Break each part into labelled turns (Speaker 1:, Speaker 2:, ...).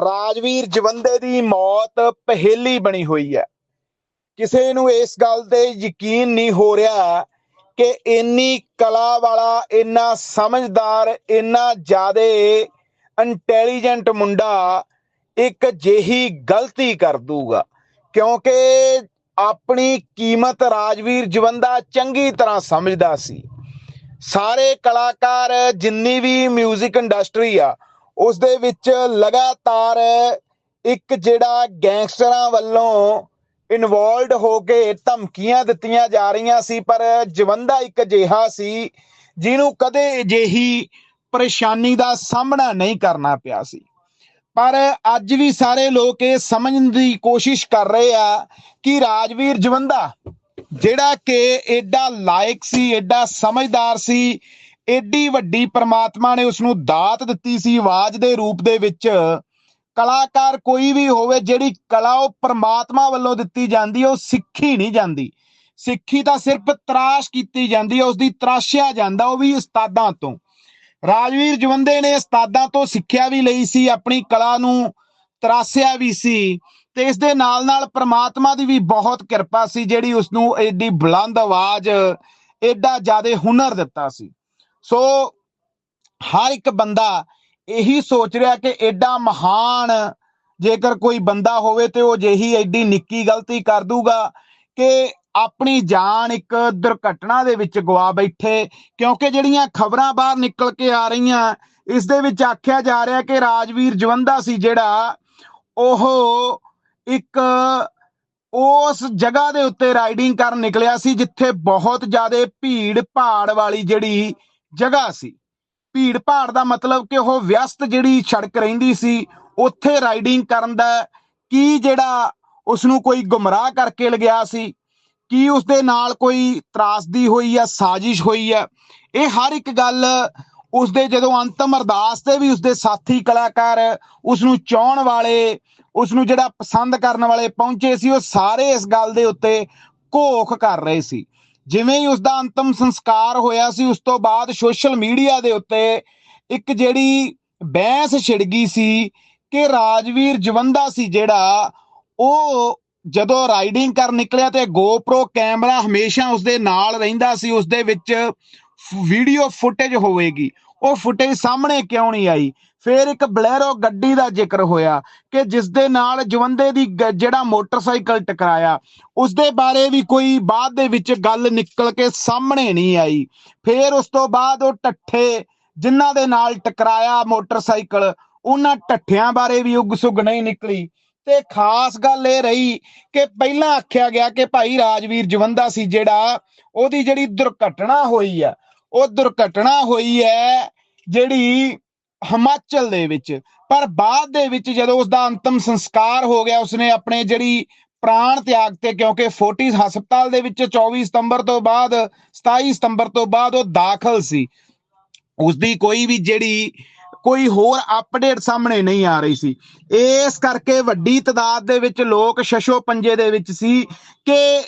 Speaker 1: ਰਾਜਵੀਰ ਜਵੰਦੇ ਦੀ ਮੌਤ ਪਹੇਲੀ ਬਣੀ ਹੋਈ ਹੈ। ਕਿਸੇ ਨੂੰ ਇਸ ਗੱਲ ਤੇ ਯਕੀਨ ਨਹੀਂ ਹੋ ਰਿਹਾ ਕਿ ਇੰਨੀ ਕਲਾ ਵਾਲਾ, ਇੰਨਾ ਸਮਝਦਾਰ, ਇੰਨਾ ਜ਼ਿਆਦੇ ਇੰਟੈਲੀਜੈਂਟ ਮੁੰਡਾ ਇੱਕ ਜਿਹੀ ਗਲਤੀ ਕਰ ਦੂਗਾ ਕਿਉਂਕਿ ਆਪਣੀ ਕੀਮਤ ਰਾਜਵੀਰ ਜਵੰਦਾ ਚੰਗੀ ਤਰ੍ਹਾਂ ਸਮਝਦਾ ਸੀ। ਸਾਰੇ ਕਲਾਕਾਰ, ਜਿੰਨੀ ਵੀ 뮤직 ਇੰਡਸਟਰੀ ਆ ਉਸ ਦੇ ਵਿੱਚ ਲਗਾਤਾਰ ਇੱਕ ਜਿਹੜਾ ਗੈਂਗਸਟਰਾਂ ਵੱਲੋਂ ਇਨਵੋਲਡ ਹੋ ਕੇ ਧਮਕੀਆਂ ਦਿੱਤੀਆਂ ਜਾ ਰਹੀਆਂ ਸੀ, ਪਰ ਜਵੰਦਾ ਇੱਕ ਅਜਿਹਾ ਸੀ ਜਿਹਨੂੰ ਕਦੇ ਅਜਿਹੀ ਪਰੇਸ਼ਾਨੀ ਦਾ ਸਾਹਮਣਾ ਨਹੀਂ ਕਰਨਾ ਪਿਆ ਸੀ। ਪਰ ਅੱਜ ਵੀ ਸਾਰੇ ਲੋਕ ਇਹ ਸਮਝਣ ਦੀ ਕੋਸ਼ਿਸ਼ ਕਰ ਰਹੇ ਆ ਕਿ ਰਾਜਵੀਰ ਜਵੰਦਾ, ਜਿਹੜਾ ਕਿ ਐਡਾ ਲਾਇਕ ਸੀ ਐਡਾ ਸਮਝਦਾਰ ਸੀ ਐਡੀ ਵੱਡੀ ਪ੍ਰਮਾਤਮਾ ਨੇ ਉਸ ਨੂੰ ਦਾਤ ਦਿੱਤੀ ਸੀ, ਆਵਾਜ਼ ਦੇ ਰੂਪ ਦੇ ਵਿੱਚ। ਕਲਾਕਾਰ ਕੋਈ ਵੀ ਹੋਵੇ, ਜਿਹੜੀ ਕਲਾ ਉਹ ਪ੍ਰਮਾਤਮਾ ਵੱਲੋਂ ਦਿੱਤੀ ਜਾਂਦੀ ਹੈ, ਉਹ ਸਿੱਖੀ ਨਹੀਂ ਜਾਂਦੀ। ਸਿੱਖੀ ਤਾਂ ਸਿਰਫ ਤਰਾਸ਼ ਕੀਤੀ ਜਾਂਦੀ ਹੈ ਉਸ ਦੀ ਤਰਾਸ਼ਿਆ ਜਾਂਦਾ, ਉਹ ਵੀ ਉਸਤਾਦਾਂ ਤੋਂ। ਰਾਜਵੀਰ ਜਵੰਦੇ ਨੇ ਉਸਤਾਦਾਂ ਤੋਂ ਸਿੱਖਿਆ ਵੀ ਲਈ ਸੀ, ਆਪਣੀ ਕਲਾ ਨੂੰ ਤਰਾਸਿਆ ਵੀ ਸੀ ਤੇ ਇਸ ਦੇ ਨਾਲ ਨਾਲ ਪ੍ਰਮਾਤਮਾ ਦੀ ਵੀ ਬਹੁਤ ਕਿਰਪਾ ਸੀ, ਜਿਹੜੀ ਉਸ ਨੂੰ ਐਡੀ ਬੁਲੰਦ ਆਵਾਜ਼ ਐਡਾ ਜ਼ਿਆਦਾ ਹੁਨਰ ਦਿੱਤਾ ਸੀ। ਸੋ ਹਰ ਇੱਕ ਬੰਦਾ ਇਹੀ ਸੋਚ ਰਿਹਾ ਕਿ ਐਡਾ ਮਹਾਨ ਜੇਕਰ ਕੋਈ ਬੰਦਾ ਹੋਵੇ ਤੇ ਉਹ ਜਿਹੀ ਐਡੀ ਨਿੱਕੀ ਗਲਤੀ ਕਰ ਦੂਗਾ ਕਿ ਆਪਣੀ ਜਾਨ ਇੱਕ ਦੁਰਘਟਨਾ ਦੇ ਵਿੱਚ ਗਵਾ ਬੈਠੇ, ਕਿਉਂਕਿ ਜਿਹੜੀਆਂ ਖਬਰਾਂ ਬਾਹਰ ਨਿਕਲ ਕੇ ਆ ਰਹੀਆਂ, ਇਸ ਦੇ ਵਿੱਚ ਆਖਿਆ ਜਾ ਰਿਹਾ ਕਿ ਰਾਜਵੀਰ ਜਵੰਦਾ ਸੀ ਜਿਹੜਾ, ਉਹ ਇੱਕ ਉਸ ਜਗ੍ਹਾ ਦੇ ਉੱਤੇ ਰਾਈਡਿੰਗ ਕਰਨ ਨਿਕਲਿਆ ਸੀ ਜਿੱਥੇ ਬਹੁਤ ਜ਼ਿਆਦਾ ਭੀੜ ਭਾੜ ਵਾਲੀ ਜਿਹੜੀ ਜਗ੍ਹਾ ਸੀ। ਭੀੜ ਭਾੜ ਦਾ ਮਤਲਬ ਕਿ ਉਹ ਵਿਅਸਤ ਜਿਹੜੀ ਸੜਕ ਰਹਿੰਦੀ ਸੀ, ਉੱਥੇ ਰਾਈਡਿੰਗ ਕਰਨ ਦਾ ਕੀ ਜਿਹੜਾ ਉਸ ਨੂੰ ਕੋਈ ਗੁੰਮਰਾਹ ਕਰਕੇ ਲਗਿਆ ਸੀ, ਕੀ ਉਸ ਦੇ ਨਾਲ ਕੋਈ ਤਰਾਸਦੀ ਹੋਈ ਆ ਸਾਜ਼ਿਸ਼ ਹੋਈ ਆ ਇਹ ਹਰ ਇੱਕ ਗੱਲ ਉਸ ਦੇ ਜਦੋਂ ਅੰਤਮ ਅਰਦਾਸ ਤੇ ਵੀ ਉਸ ਦੇ ਸਾਥੀ ਕਲਾਕਾਰ ਉਸ ਨੂੰ ਚਾਹਣ ਵਾਲੇ ਉਸ ਨੂੰ ਜਿਹੜਾ ਪਸੰਦ ਕਰਨ ਵਾਲੇ ਪਹੁੰਚੇ ਸੀ, ਉਹ ਸਾਰੇ ਇਸ ਗੱਲ ਦੇ ਉੱਤੇ ਘੋਖ ਕਰ ਰਹੇ ਸੀ। ਜਿਵੇਂ ਹੀ ਉਸ ਦਾ ਅੰਤਮ ਸੰਸਕਾਰ ਹੋਇਆ ਸੀ, ਉਸ ਤੋਂ ਬਾਅਦ ਸੋਸ਼ਲ ਮੀਡੀਆ ਦੇ ਉੱਤੇ ਇੱਕ ਜਿਹੜੀ ਬਹਿਸ ਛਿੜ ਗਈ ਸੀ ਕਿ ਰਾਜਵੀਰ ਜਵੰਦਾ ਸੀ ਜਿਹੜਾ, ਉਹ ਜਦੋਂ ਰਾਈਡਿੰਗ ਕਰ ਨਿਕਲਿਆ ਤੇ GoPro ਕੈਮਰਾ ਹਮੇਸ਼ਾ ਉਸ ਦੇ ਨਾਲ ਰਹਿੰਦਾ ਸੀ ਉਸ ਦੇ ਵਿੱਚ ਵੀਡੀਓ ਫੁਟੇਜ ਹੋਵੇਗੀ। ਉਹ ਫੁਟੇਜ ਸਾਹਮਣੇ ਕਿਉਂ ਨਹੀਂ ਆਈ? ਫਿਰ ਇੱਕ ਬਲੈਰੋ ਗੱਡੀ ਦਾ ਜ਼ਿਕਰ ਹੋਇਆ ਕਿ ਜਿਸ ਦੇ ਨਾਲ ਜਵੰਦੇ ਦੀ ਗ- ਜਿਹੜਾ ਮੋਟਰਸਾਈਕਲ ਟਕਰਾਇਆ ਉਸ ਦੇ ਬਾਰੇ ਵੀ ਕੋਈ ਬਾਅਦ ਦੇ ਵਿੱਚ ਗੱਲ ਨਿਕਲ ਕੇ ਸਾਹਮਣੇ ਨਹੀਂ ਆਈ। ਫਿਰ ਉਸ ਤੋਂ ਬਾਅਦ ਉਹ ਟੱਠੇ ਜਿਨ੍ਹਾਂ ਦੇ ਨਾਲ ਟਕਰਾਇਆ ਮੋਟਰਸਾਈਕਲ, ਉਹਨਾਂ ਟੱਠਿਆਂ ਬਾਰੇ ਵੀ ਉਗ ਸੁਗ ਨਹੀਂ ਨਿਕਲੀ। ਤੇ ਖਾਸ ਗੱਲ ਇਹ ਰਹੀ ਕਿ ਪਹਿਲਾਂ ਆਖਿਆ ਗਿਆ ਕਿ ਭਾਈ ਰਾਜਵੀਰ ਜਵੰਦਾ ਸੀ ਜਿਹੜਾ, ਉਹਦੀ ਜਿਹੜੀ ਦੁਰਘਟਨਾ ਹੋਈ ਆ ਉਹ ਦੁਰਘਟਨਾ ਹੋਈ ਹੈ ਜਿਹੜੀ ਹਿਮਾਚਲ ਦੇ ਵਿੱਚ। ਪਰ ਬਾਅਦ ਦੇ ਵਿੱਚ ਜਦੋਂ ਉਸ ਦਾ ਅੰਤਮ ਸੰਸਕਾਰ ਹੋ ਗਿਆ, ਉਸਨੇ ਆਪਣੇ ਜਿਹੜੀ ਪ੍ਰਾਣ ਤਿਆਗ ਤੇ, ਕਿਉਂਕਿ ਫੋਰਟਿਸ ਹਸਪਤਾਲ ਦੇ ਵਿੱਚ 24 ਸਤੰਬਰ ਤੋਂ ਬਾਅਦ 27 ਸਤੰਬਰ ਤੋਂ ਬਾਅਦ ਉਹ ਦਾਖਲ ਸੀ। ਉਸ ਦੀ ਕੋਈ ਵੀ ਜਿਹੜੀ ਕੋਈ ਹੋਰ ਅਪਡੇਟ ਸਾਹਮਣੇ ਨਹੀਂ ਆ ਰਹੀ ਸੀ। ਇਸ ਕਰਕੇ ਵੱਡੀ ਤਦਾਦ ਦੇ ਵਿੱਚ ਲੋਕ ਸ਼ਸ਼ੋ ਪੰਜੇ ਦੇ ਵਿੱਚ ਸੀ ਕਿ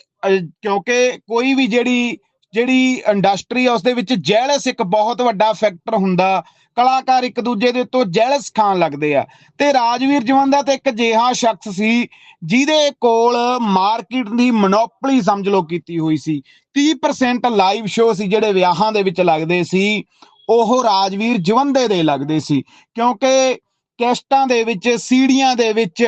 Speaker 1: ਕਿਉਂਕਿ ਕੋਈ ਵੀ ਜਿਹੜੀ ਜਿਹੜੀ ਇੰਡਸਟਰੀ ਆ ਉਸ ਦੇ ਵਿੱਚ ਜੈਲਸ ਇੱਕ ਬਹੁਤ ਵੱਡਾ ਫੈਕਟਰ ਹੁੰਦਾ। ਕਲਾਕਾਰ ਇੱਕ ਦੂਜੇ ਦੇ ਉੱਤੋਂ ਜੈਲਸ ਖਾਣ ਲੱਗਦੇ ਆ। ਤੇ ਰਾਜਵੀਰ ਜਵੰਦਾ ਤੇ ਇੱਕ ਅਜਿਹਾ ਸ਼ਖਸ ਸੀ, ਜਿਹਦੇ ਕੋਲ ਮਾਰਕੀਟ ਦੀ ਮੋਨੋਪੋਲੀ ਸਮਝ ਲਓ ਕੀਤੀ ਹੋਈ ਸੀ। 30% ਲਾਈਵ ਸ਼ੋਅ ਸੀ, ਜਿਹੜੇ ਵਿਆਹਾਂ ਦੇ ਵਿੱਚ ਲੱਗਦੇ ਸੀ। ਉਹ ਰਾਜਵੀਰ ਜਵੰਦੇ ਦੇ ਲੱਗਦੇ ਸੀ। ਕਿਉਂਕਿ ਕੈਸਟਾਂ ਦੇ ਵਿੱਚ, ਸੀੜੀਆਂ ਦੇ ਵਿੱਚ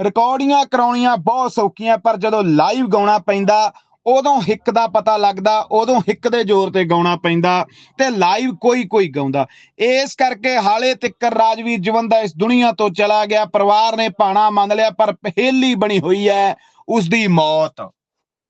Speaker 1: ਰਿਕਾਰਡਿੰਗਾਂ ਕਰਾਉਣੀਆਂ ਬਹੁਤ ਸੌਖੀਆਂ, ਪਰ ਜਦੋਂ ਲਾਈਵ ਗਾਉਣਾ ਪੈਂਦਾ ਉਦੋਂ ਹਿੱਕ ਦਾ ਪਤਾ ਲੱਗਦਾ, ਉਦੋਂ ਹਿੱਕ ਦੇ ਜ਼ੋਰ ਤੇ ਗਾਉਣਾ ਪੈਂਦਾ ਤੇ ਲਾਈਵ ਕੋਈ ਕੋਈ ਗਾਉਂਦਾ। ਇਸ ਕਰਕੇ ਹਾਲੇ ਤੱਕਰ ਰਾਜਵੀਰ ਜਵੰਦਾ ਇਸ ਦੁਨੀਆ ਤੋਂ ਚਲਾ ਗਿਆ, ਪਰਿਵਾਰ ਨੇ ਪਾਣਾ ਮੰਨ ਲਿਆ, ਪਰ ਪਹੇਲੀ ਬਣੀ ਹੋਈ ਹੈ ਉਸ ਦੀ ਮੌਤ।